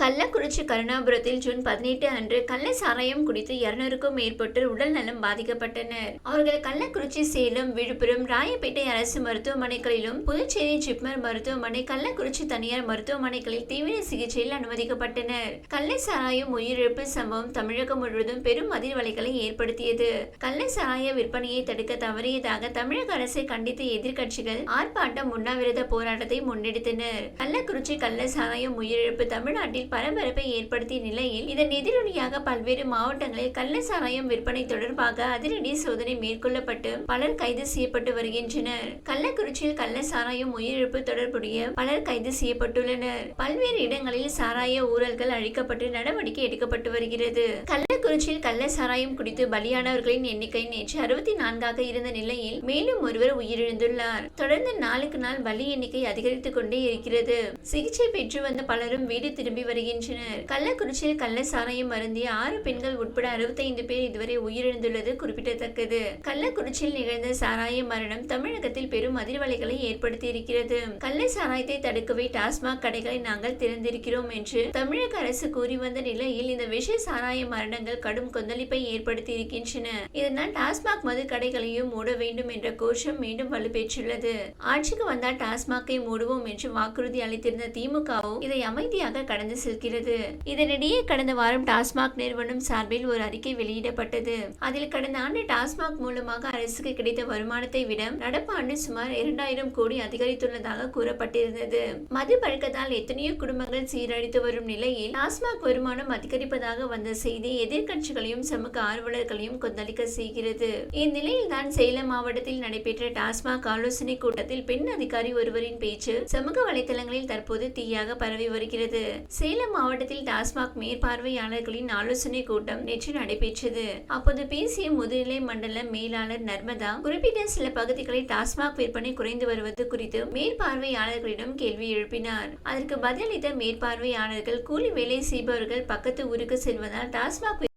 Kallakurichi கருணாபுரத்தில் June பதினெட்டு அன்று கள்ள சாராயம் குடித்து இருநூறுக்கும் மேற்பட்டோர் உடல் நலம் பாதிக்கப்பட்டனர். அவர்கள் கள்ளக்குறிச்சி சேலம் விழுப்புரம் ராயப்பேட்டை அரசு மருத்துவமனைகளிலும் புதுச்சேரி ஜிப்மர் மருத்துவமனை கள்ளக்குறிச்சி தனியார் மருத்துவமனைகளில் தீவிர சிகிச்சையில் அனுமதிக்கப்பட்டனர். கள்ள சாராயம் உயிரிழப்பு சம்பவம் தமிழகம் முழுவதும் பெரும் அதிர்வலைகளை ஏற்படுத்தியது. கள்ள சாராய விற்பனையை தடுக்க தவறியதாக தமிழக அரசை கண்டித்த எதிர்க்கட்சிகள் ஆர்ப்பாட்டம் உண்ணாவிரத போராட்டத்தை முன்னெடுத்தனர். கள்ளக்குறிச்சி கள்ள சாராயம் உயிரிழப்பு தமிழ்நாட்டில் பரபரப்பை ஏற்படுத்திய நிலையில் இதன் எதிரொலியாக பல்வேறு மாவட்டங்களில் கள்ள சாராயம் விற்பனை தொடர்பாக அதிரடி சோதனை மேற்கொள்ளப்பட்டு பலர் கைது செய்யப்பட்டு வருகின்றனர். கள்ளக்குறிச்சியில் கள்ள சாராயம் உயிரிழப்பு தொடர்புடைய பலர் கைது செய்யப்பட்டுள்ளனர். பல்வேறு இடங்களில் சாராய ஊழல்கள் அழிக்கப்பட்டு நடவடிக்கை எடுக்கப்பட்டு வருகிறது. கள்ளக்குறிச்சியில் கள்ள சாராயம் குடித்து பலியானவர்களின் எண்ணிக்கை நேற்று அறுபத்தி நான்காக இருந்த நிலையில் மேலும் ஒருவர் உயிரிழந்துள்ளார். தொடர்ந்து நாளுக்கு நாள் பலி எண்ணிக்கை அதிகரித்துக் கொண்டே இருக்கிறது. சிகிச்சை பெற்று வந்த பலரும் வீடு திரும்பி வருகின்றனர் கள்ளக்குறிச்சியில் கள்ள சாராயம் மருந்திய ஆறு பெண்கள் உட்பட அறுபத்தைந்து பேர் இதுவரை உயிரிழந்துள்ளது குறிப்பிடத்தக்கது. கள்ளக்குறிச்சியில் நிகழ்ந்த சாராய மரணம் தமிழகத்தில் பெரும் அதிர்வலைகளை ஏற்படுத்தி இருக்கிறது கள்ள சாராயத்தை தடுக்கவே டாஸ்மாக் கடைகளை நாங்கள் திறந்திருக்கிறோம் என்று தமிழக அரசு கூறி வந்த நிலையில் இந்த விஷ சாராய மரணங்கள் கடும் கொந்தளிப்பை ஏற்படுத்தி இருக்கின்றன இதனால் டாஸ்மாக் மது கடைகளையும் மூட வேண்டும் என்ற கோஷம் மீண்டும் வலுப்பெற்றுள்ளது. ஆட்சிக்கு வந்தால் டாஸ்மாக்கை மூடுவோம் என்று வாக்குறுதி அளித்திருந்த திமுகவும் இதை அமைதியாக கடந்து செல்கிறது. இதனிடையே கடந்த வாரம் டாஸ்மாக் நிறுவனம் சார்பில் ஒரு அறிக்கை வெளியிடப்பட்டது. அதில் கடந்த ஆண்டு டாஸ்மாக் மூலமாக அரசுக்கு கிடைத்த வருமானத்தை விட நடப்பு ஆண்டு சுமார் இரண்டாயிரம் கோடி அதிகரித்துள்ளதாக கூறப்பட்டிருந்தது. மது பழக்கத்தால் எத்தனையோ குடும்பங்கள் சீரழித்து வரும் நிலையில் டாஸ்மாக் வருமானம் அதிகரிப்பதாக வந்த செய்தி எதிர்கட்சிகளையும் சமூக ஆர்வலர்களையும் கொந்தளிக்க செய்கிறது. இந்நிலையில் தான் சேலம் மாவட்டத்தில் நடைபெற்ற டாஸ்மாக் ஆலோசனை கூட்டத்தில் பெண் அதிகாரி ஒருவரின் பேச்சு சமூக வலைதளங்களில் தற்போது தீயாக பரவி வருகிறது. சேலம் மாவட்டத்தில் டாஸ்மாக் மேற்பார்வையாளர்களின் ஆலோசனை கூட்டம் நேற்று நடைபெற்றது. அப்போது பேசிய முதுநிலை மண்டல மேலாளர் நர்மதா குறிப்பிட்ட சில பகுதிகளில் டாஸ்மாக் விற்பனை குறைந்து வருவது குறித்து மேற்பார்வையாளர்களிடம் கேள்வி எழுப்பினார். அதற்கு பதிலளித்த மேற்பார்வையாளர்கள் கூலி வேலை செய்பவர்கள் பக்கத்து ஊருக்கு செல்வதால் டாஸ்மாக்